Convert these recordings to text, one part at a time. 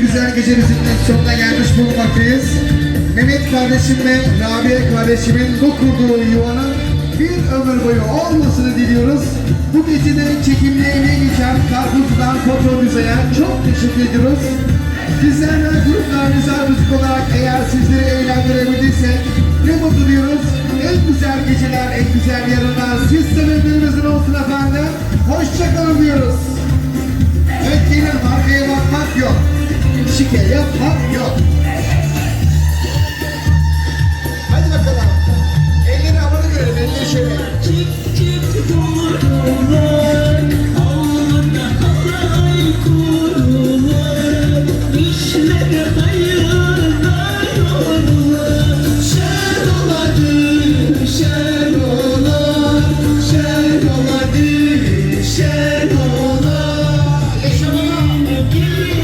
Güzel gecemizin sonuna gelmiş bulunmaktayız. Mehmet kardeşim ve Rabia kardeşimin bu kurduğu yuvanın bir ömür boyu olmasını diliyoruz. Bu gecede çekimlerine geçen Karpuz'dan Foto Müze'ye çok teşekkür ediyoruz. Bizler de gruplarımıza müzik olarak eğer sizleri eğlendirebildiysek ne mutlu diyoruz. En güzel geceler, en güzel yarınlar siz sebeplerimizin olsun efendim. Hoşçakalın diyoruz. Evet gelin arkaya bakmak yok. Şike yapmak yok. Hadi bakalım. Elleri havada görelim. Elleri şöyle. Çık çık doğrular Alnında halay kurulur İşleri hayırlar yollar Şer oladı, şer olar Şer oladı, şer olar Girsin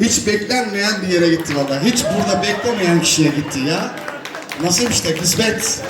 Hiç beklenmeyen bir yere gitti valla. Hiç burada beklemeyen kişiye gitti ya. Nasıl işte kısmet.